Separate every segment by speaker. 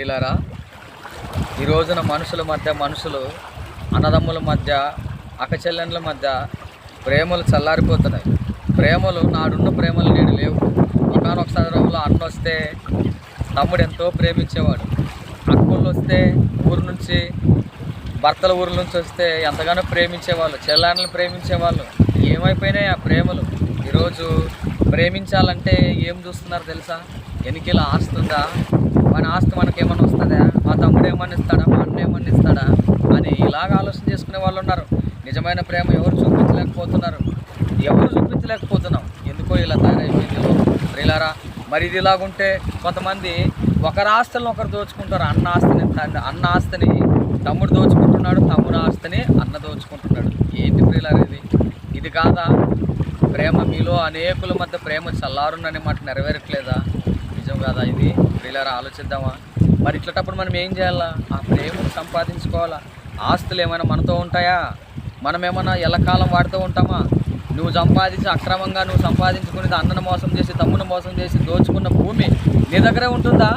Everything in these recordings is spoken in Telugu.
Speaker 1: ప్రియులారా ఈ రోజున మనుషుల మధ్య మనుషులు అన్నదమ్ముల మధ్య అక్కచెల్లెండ్ల మధ్య ప్రేమలు చల్లారిపోతున్నాయి. ప్రేమలు నాడున్న ప్రేమలు నేను లేవు. ఒకనొక సందర్భంలో అన్న వస్తే తమ్ముడు ఎంతో ప్రేమించేవాడు. అక్కలు వస్తే ఊరు నుంచి భర్తల ఊరు నుంచి వస్తే ఎంతగానో ప్రేమించేవాళ్ళు చెల్లాన్నలు ప్రేమించేవాళ్ళు. ఏమైపోయినాయి ఆ ప్రేమలు? ఈరోజు ప్రేమించాలంటే ఏం చూస్తున్నారు తెలుసా? ఎనికిలా ఆస్తుందా? మన ఆస్తి మనకేమన్నా వస్తుందా? మా తమ్ముడు ఏమన్నా ఇస్తాడా? మా అన్న ఏమన్నా ఇస్తాడా? అని ఇలాగ ఆలోచన చేసుకునే వాళ్ళు ఉన్నారు. నిజమైన ప్రేమ ఎవరు చూపించలేకపోతున్నారు? ఎవరు చూపించలేకపోతున్నాం? ఎందుకో ఇలా తయారైపోయింది ప్రియులారా మరి ఇది ఇలాగుంటే కొంతమంది ఒకరి ఆస్తులను ఒకరు దోచుకుంటారు. అన్న ఆస్తిని అన్న ఆస్తిని తమ్ముడు దోచుకుంటున్నాడు తమ్ముడు ఆస్తిని అన్న దోచుకుంటున్నాడు. ఏంటి ప్రియులారా ఇది? ఇది కాదా? ప్రేమ మీలో అనేకుల మధ్య ప్రేమ చల్లారునని మాట నెరవేరట్లేదా? కదా ఇది? వీళ్ళారా ఆలోచిద్దామా? మరి ఇట్లాటప్పుడు మనం ఏం చేయాలా? ఆ ప్రేమను సంపాదించుకోవాలా? ఆస్తులు ఏమైనా మనతో ఉంటాయా? మనం ఏమైనా ఎల్లకాలం వాడుతూ ఉంటామా? నువ్వు సంపాదించి అక్రమంగా నువ్వు సంపాదించుకునేది అన్నను మోసం చేసి తమ్మును మోసం చేసి దోచుకున్న భూమి నీ దగ్గరే ఉంటుందా?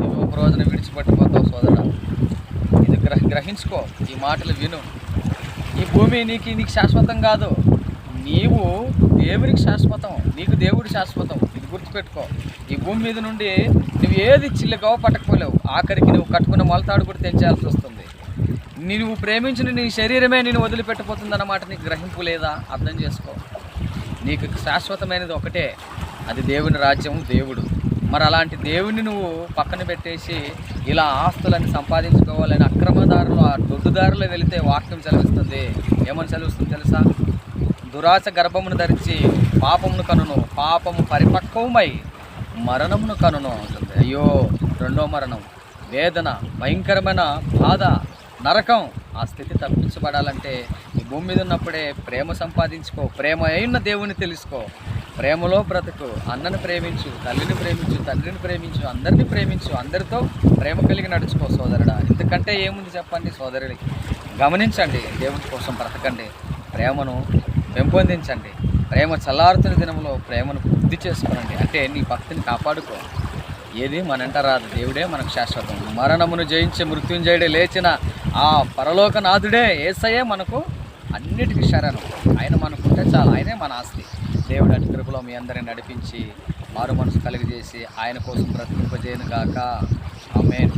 Speaker 1: నువ్వు ఒక రోజున విడిచిపెట్టిపోతావు సోదర. ఇది గ్రహించుకో. ఈ మాటలు విను. ఈ భూమి నీకు నీకు శాశ్వతం కాదు. నీవు దేవునికి శాశ్వతం నీకు దేవుడు శాశ్వతం. ఇది గుర్తుపెట్టుకో. ఈ భూమి మీద నుండి నువ్వు ఏది చిల్లగవ పట్టకపోలేవు. ఆఖరికి నువ్వు కట్టుకున్న మొలతాడు కూడా తెంచాల్సి వస్తుంది. నువ్వు ప్రేమించిన నీ శరీరమే నేను వదిలిపెట్టబోతుందన్నమాట నీకు గ్రహింపు లేదా? అర్థం చేసుకో. నీకు శాశ్వతమైనది ఒకటే. అది దేవుని రాజ్యం దేవుడు. మరి అలాంటి దేవుని నువ్వు పక్కన పెట్టేసి ఇలా ఆస్తులను సంపాదించుకోవాలని అక్రమదారులు ఆ దొడ్డుదారులు వెళితే వాక్యం చదివిస్తుంది ఏమని చదివిస్తుంది తెలుసా? దురాశ గర్భమును ధరించి పాపమును కనును. పాపము పరిపక్వమై మరణమును కనును అంటుంది. అయ్యో రెండో మరణం. వేదన భయంకరమైన బాధ నరకం. ఆ స్థితి తప్పించబడాలంటే ఈ భూమి మీద ఉన్నప్పుడే ప్రేమ సంపాదించుకో. ప్రేమ అయిన దేవుని తెలుసుకో. ప్రేమలో బ్రతుకు. అన్నను ప్రేమించు తల్లిని ప్రేమించు తండ్రిని ప్రేమించు అందరిని ప్రేమించు అందరితో ప్రేమ కలిగి నడుచుకో సోదరుడా. ఎందుకంటే ఏముంది చెప్పండి సోదరుడికి గమనించండి దేవుని కోసం బ్రతకండి. ప్రేమను పెంపొందించండి. ప్రేమ చల్లారుతున్న దినంలో ప్రేమను వృద్ధి చేసుకోనండి అంటే నీ భక్తిని కాపాడుకో. ఏది మనంట రాదు. దేవుడే మనకు శాశ్వతం. మరణమును జయించి మృత్యుంజయుడే లేచిన ఆ పరలోకనాథుడే ఏసయ్యే మనకు అన్నిటికీ శరణం. ఆయన మనకుంటే చాలు. ఆయనే మన ఆస్తి. దేవుడు అటు కృపలో మీ అందరిని నడిపించి మారు మనసు కలిగజేసి ఆయన కోసం బ్రతికింపజేయను గాక ఆమె